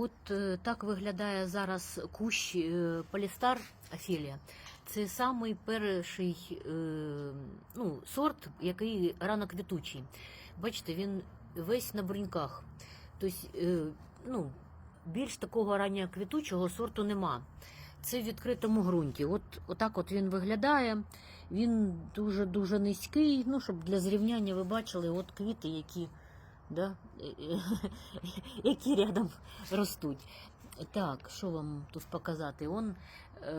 От е, так виглядає зараз кущ е, Полістар Афілія. Це самий перший е, ну, сорт, який рано квітучий. Бачите, він весь на бруньках. Тобто, ну, більш такого раннього квітучого сорту нема. Це в відкритому ґрунті. От отак от він виглядає. Він дуже-дуже низький. Ну, щоб для зрівняння ви бачили, от квіти, які, да, які рядом ростуть. Так, що вам тут показати? Он, е,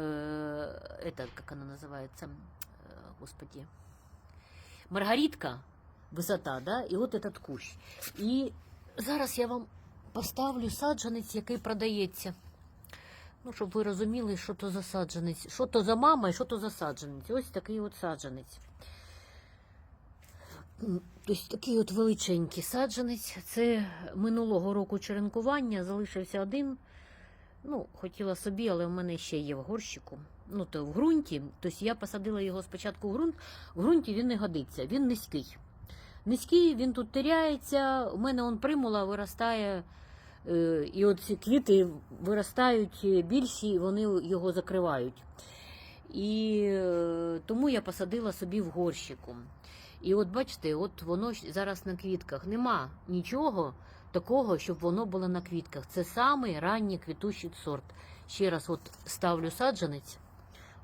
это, как она называется, Е, господи, Маргаритка, висота, да, і от этот кущ. І зараз я вам поставлю саджанець, який продається. Ну, щоб ви розуміли, що то за саджанець, що то за мама і що то за саджанець. Ось такий от саджанець. Тобто такий от величенький саджанець. Це минулого року черенкування, залишився один. Ну, хотіла собі, але в мене ще є в горщику. Ну, то в ґрунті. Тобто я посадила його спочатку в ґрунт. В ґрунті він не годиться, він низький. Низький, він тут теряється. У мене он примула виростає. Е, І от ці квіти виростають більші, вони його закривають. І е, тому я посадила собі в горщику. І от бачите, от воно зараз на квітках. Нема нічого такого, щоб воно було на квітках. Це самий ранній квітучий сорт. Ще раз от ставлю саджанець.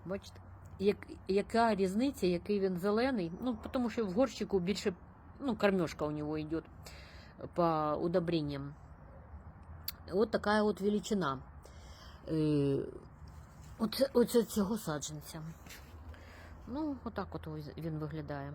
Бачите, як, яка різниця, який він зелений. Ну, тому що в горщику більше ну, кормежка у нього йде по удобрениям. От така от величина. Оце, оце цього саджанця. Ну, отак от він виглядає.